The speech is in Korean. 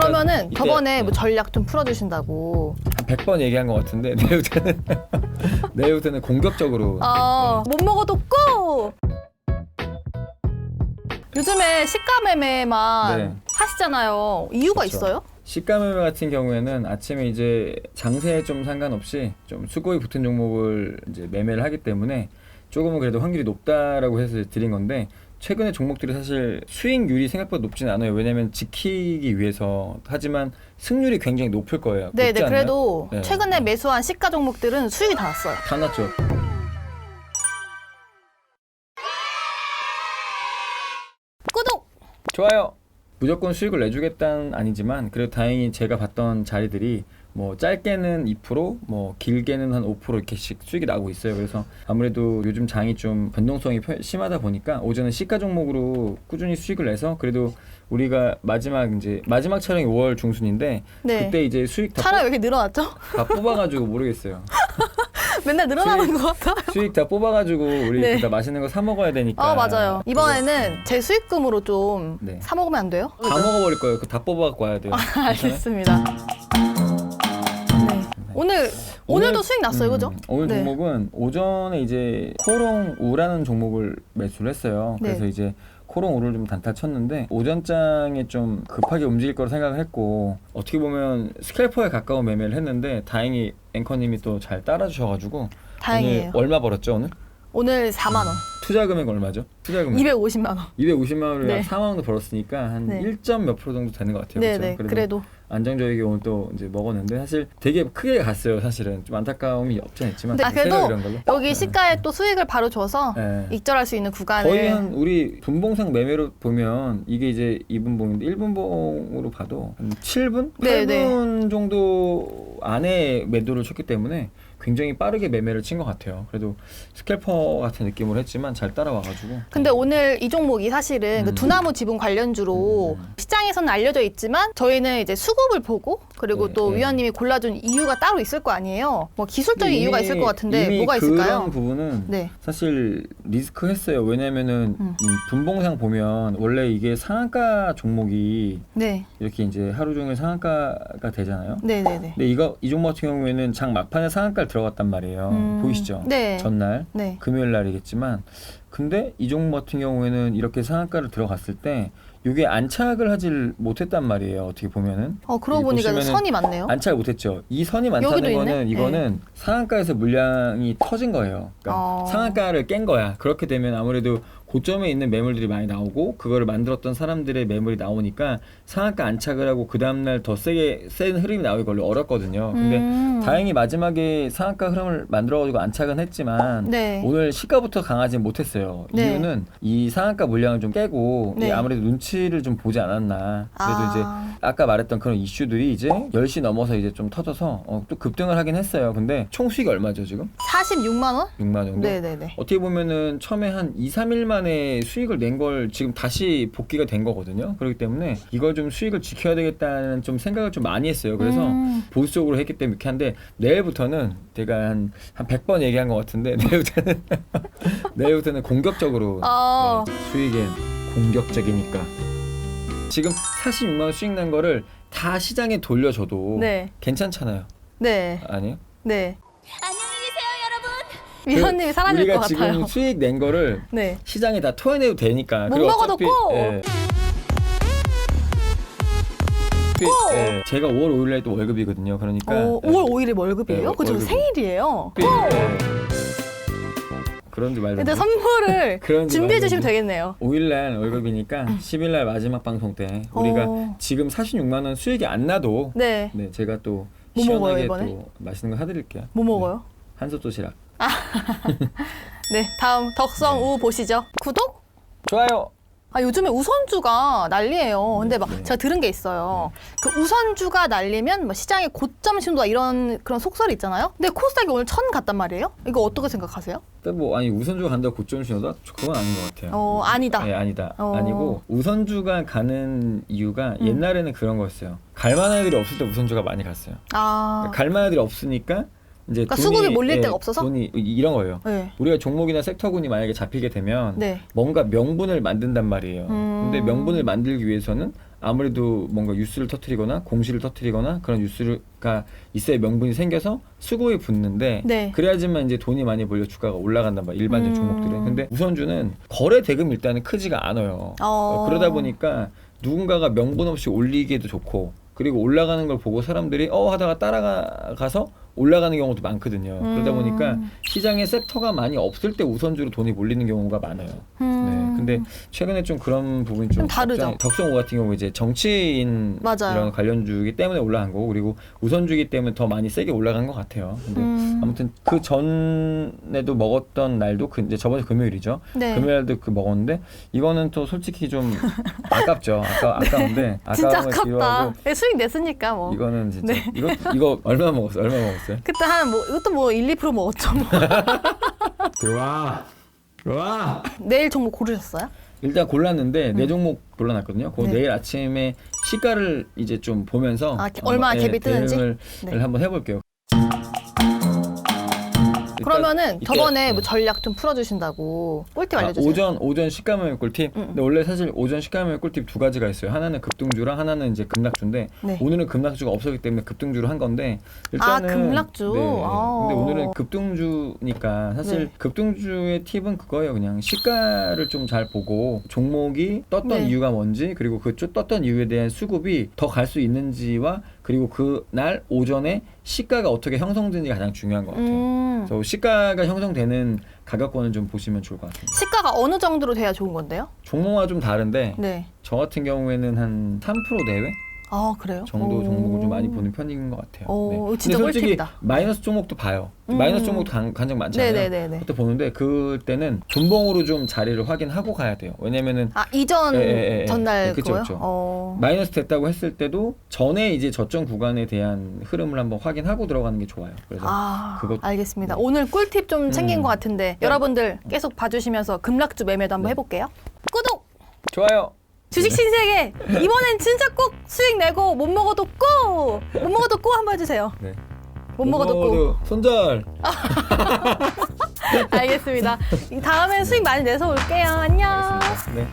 그러면은 이때- 저번에 뭐 네. 전략 좀 풀어주신다고. 한 100번 얘기한 것 같은데 내일부터는 내일부터는 공격적으로 아, 못 먹어도 고! 요즘에 시가 매매만 네. 하시잖아요. 이유가 그렇죠. 있어요? 식감매매 같은 경우에는 아침에 이제 장세에 좀 상관없이 좀 수고이 붙은 종목을 이제 매매를 하기 때문에 조금은 그래도 확률이 높다라고 해서 드린 건데 최근에 종목들이 사실 수익률이 생각보다 높지는 않아요. 왜냐면 지키기 위해서 하지만 승률이 굉장히 높을 거예요. 네, 높지 네. 않나요? 그래도 네. 최근에 매수한 시가 종목들은 수익이 다 났어요. 다 났죠. 구독! 좋아요. 무조건 수익을 내주겠다는 아니지만 그래도 다행히 제가 봤던 자리들이 뭐 짧게는 2%, 뭐 길게는 한 5% 이렇게씩 수익이 나고 있어요. 그래서 아무래도 요즘 장이 좀 변동성이 펴- 심하다 보니까 오전에 시가 종목으로 꾸준히 수익을 내서 그래도 우리가 마지막 이제 마지막 촬영이 5월 중순인데 네. 그때 이제 수익 다, 차라리 왜 이렇게 늘어났죠? 뽑, 다 뽑아가지고 모르겠어요. 맨날 늘어나는 수익- 것 같아요. 수익 다 뽑아가지고 우리 네. 그다 맛있는 거 사 먹어야 되니까. 아, 맞아요. 이번에는 제 수익금으로 좀 네. 사 먹으면 안 돼요? 다 먹어버릴 거예요. 그 다 뽑아갖고 와야 돼요. 괜찮아요? 알겠습니다. 네. 오늘 오늘도 수익 났어요, 음, 그죠? 오늘 네. 종목은 오전에 이제 코롱우라는 종목을 매수를 했어요. 네. 그래서 이제 코롱우를 좀 단타 쳤는데 오전장에 좀 급하게 움직일 거라 생각을 했고 어떻게 보면 스캘퍼에 가까운 매매를 했는데 다행히 앵커님이 또 잘 따라주셔가지고 다행이에요. 오늘 얼마 벌었죠 오늘? 오늘 4만 원, 투자 금액 얼마죠? 투자 금액 250만 원. 250만 원을 네. 4만 원도 벌었으니까 한 네. 1점 몇 프로 정도 되는 것 같아요. 네? 네. 그래도 그래도 안정적이게 오늘 또 이제 먹었는데 사실 되게 크게 갔어요. 사실은 좀 안타까움이 없지 않지만 아, 그래도 이런 걸로. 여기 시가에 또 수익을 바로 줘서 네. 익절할 수 있는 구간을 거의 한 우리 분봉상 매매로 보면 이게 이제 2분봉인데 1분봉으로 봐도 한 7분? 네, 8분 정도 안에 매도를 쳤기 때문에 굉장히 빠르게 매매를 친 것 같아요. 그래도 스캘퍼 같은 느낌으로 했지만 잘 따라와가지고. 근데 오늘 이 종목이 사실은 그 음. 두나무 지분 관련주로 음. 시장에서는 알려져 있지만 저희는 이제 수급을 보고 그리고 네, 또 네. 위원님이 골라준 이유가 따로 있을 거 아니에요. 뭐 기술적인 이유가 이미- 있을 것 같은데 뭐가 있을까요? 그런 부분은 네. 사실 리스크 했어요. 왜냐면은 음. 이 분봉상 보면 원래 이게 상한가 종목이 네. 이렇게 이제 하루 종일 상한가가 되잖아요. 네, 네, 네. 근데 이거 이 종목 같은 경우에는 장 막판에 상한가를 들어갔단 말이에요. 음, 보이시죠? 네. 전날 네. 금요일 날이겠지만 근데 이 종목 같은 경우에는 이렇게 상한가를 들어갔을 때 이게 안착을 하질 못했단 말이에요. 어떻게 보면은 어, 그러고 보니까 선이 많네요. 안착을 못했죠. 이 선이 많다는 있네? 거는 이거는 상한가에서 물량이 터진 거예요. 그러니까 어. 상한가를 깬 거야. 그렇게 되면 아무래도 고점에 있는 매물들이 많이 나오고 그거를 만들었던 사람들의 매물이 나오니까 상한가 안착을 하고 그 다음날 더 세게 센 흐름이 나오기 원래 어렵거든요. 근데 음. 다행히 마지막에 상한가 흐름을 만들어가지고 안착은 했지만 네. 오늘 시가부터 강하지 못했어요. 네. 이유는 이 상한가 물량을 좀 깨고 네. 이 아무래도 눈치를 좀 보지 않았나. 그래도 아. 이제 아까 말했던 그런 이슈들이 이제 10시 넘어서 이제 좀 터져서 어, 또 급등을 하긴 했어요. 근데 총 수익이 얼마죠 지금? 46만 원? 6만 원 정도? 네, 네, 네. 어떻게 보면은 처음에 한 2, 3일 만에 수익을 낸 걸 지금 다시 복귀가 된 거거든요. 그렇기 때문에 이걸 좀 수익을 지켜야 되겠다는 좀 생각을 좀 많이 했어요. 그래서 음. 보수적으로 했기 때문에 이렇게 한데 내일부터는 제가 한, 한 100번 얘기한 것 같은데 내일부터는 내일부터는 공격적으로 어. 네, 수익은 공격적이니까 지금 46만 원 수익 난 거를 다 시장에 돌려줘도 네. 괜찮잖아요. 네. 아니요? 네. 위원님이 사라질 우리가 것 지금 같아요. 수익 낸 거를 네. 시장에 다 토해내도 되니까. 못 그리고 먹어도 어차피- 꼭! 예. 꼭! 예, 제가 5월 5일 날 또 월급이거든요. 그러니까 어, 예. 5월 5일에 월급이에요? 네, 그저 월급이. 생일이에요. 예. 그런지 말고 근데 선물을 그런지 준비해 주시면. 되겠네요. 5일 날 월급이니까 10일 날 마지막 방송 때 우리가 어. 지금 46만 원 수익이 안 나도 네. 네, 제가 또 뭐 먹어요, 시원하게 이번에? 또 맛있는 거 사드릴게요. 뭐 먹어요? 한솥 도시락. 네. 다음 덕성 우 보시죠. 구독? 좋아요. 아, 요즘에 우선주가 난리예요. 근데 막 네. 제가 들은 게 있어요. 그 우선주가 날리면 뭐 시장의 고점 신도다 이런 그런 속설이 있잖아요. 근데 코스닥이 오늘 천 갔단 말이에요. 이거 어떻게 생각하세요? 근데 뭐 아니 우선주가 간다고 고점 신호다? 그건 아닌 것 같아요. 어, 아니다. 네, 아니다. 어. 아니고 우선주가 가는 이유가 음. 옛날에는 그런 거였어요. 갈만한 애들이 없을 때 우선주가 많이 갔어요. 아. 그러니까 갈만한 애들이 없으니까 이제 그러니까 수급이 몰릴 예, 데가 없어서? 돈이 이- 이런 거예요. 네. 우리가 종목이나 섹터군이 만약에 잡히게 되면 네. 뭔가 명분을 만든단 말이에요. 음. 근데 명분을 만들기 위해서는 아무래도 뭔가 뉴스를 터트리거나 공시를 터트리거나 그런 뉴스가 있어야 명분이 생겨서 수급이 붙는데 네. 그래야지만 이제 돈이 많이 몰려 주가가 올라간단 말이에요. 일반적 음. 종목들은. 근데 우선주는 거래 대금 일단은 크지가 않아요. 어. 그러다 보니까 누군가가 명분 없이 올리기에도 좋고 그리고 올라가는 걸 보고 사람들이 어 하다가 따라가서 올라가는 경우도 많거든요. 그러다 음. 보니까 시장에 섹터가 많이 없을 때 우선주로 돈이 몰리는 경우가 많아요. 음. 네. 근데 최근에 좀 그런 부분이 좀 좀 다르죠. 덕성호 같은 경우 이제 정치인 맞아요. 이런 관련주기 때문에 올라간 거고 그리고 우선주기 때문에 더 많이 세게 올라간 것 같아요. 근데 음. 아무튼 그 전에도 먹었던 날도 그 이제 저번 주 금요일이죠. 네. 금요일도 그 먹었는데 이거는 또 솔직히 좀 아깝죠. 아까 아까운데 진짜 아까운 걸 아깝다. 네, 수익 냈으니까 뭐. 이거는 진짜 네. 이거 이거 얼마 먹었어요? 얼마 먹었어요? 그때 한 뭐 이것도 뭐 1, 2% 먹었죠. 뭐. 들어와 들어 와. 내일 종목 고르셨어요? 일단 골랐는데 네 종목 골라놨거든요. 그 음. 네. 내일 아침에 시가를 이제 좀 보면서 아, 얼마 한번, 갭이 뜨는지? 대응을 네. 한번 해볼게요. 그러면은 이때- 저번에 뭐 네. 전략 좀 풀어주신다고 꿀팁 아, 알려주세요. 오전 오전 시가모의 꿀팁. 음. 근데 원래 사실 오전 시가모의 꿀팁 두 가지가 있어요. 하나는 급등주랑 하나는 이제 급락주인데 네. 오늘은 급락주가 없었기 때문에 급등주로 한 건데 일단은 아, 급락주? 네. 아. 근데 오늘은 급등주니까 사실 네. 급등주의 팁은 그거예요. 그냥 시가를 좀 잘 보고 종목이 떴던 네. 이유가 뭔지 그리고 그쭉 떴던 이유에 대한 수급이 더 갈 수 있는지와 그리고 그날 오전에 시가가 어떻게 형성되는지 가장 중요한 것 같아요. 음. 그래서 시가가 형성되는 가격권을 좀 보시면 좋을 것 같습니다. 시가가 어느 정도로 돼야 좋은 건데요? 종목과 좀 다른데 네. 저 같은 경우에는 한 3% 내외 아 그래요? 정도 오. 종목을 좀 많이 보는 편인 것 같아요. 오, 근데 진짜 솔직히 꿀팁이다. 마이너스 종목도 봐요. 음. 마이너스 종목도 간, 간적 많잖아요. 네네네네. 그때 보는데 그때는 분봉으로 좀 자리를 확인하고 가야 돼요. 왜냐면은 아 이전 예, 예, 예. 전날 네, 그쵸, 그거요? 그쵸. 어. 마이너스 됐다고 했을 때도 전에 이제 저점 구간에 대한 흐름을 한번 확인하고 들어가는 게 좋아요. 그래서 아, 그것- 알겠습니다. 오늘 꿀팁 좀 챙긴 음. 것 같은데 여러분들 계속 봐주시면서 급락주 매매도 한번 네. 해볼게요. 구독! 좋아요. 주식 신세계 이번엔 진짜 꼭 수익 내고 못 먹어도 꼭! 못 먹어도 꼭 한번 해주세요. 네. 못 먹어도 꼭. 손절. 알겠습니다. 다음엔 수익 많이 내서 올게요. 안녕. 네.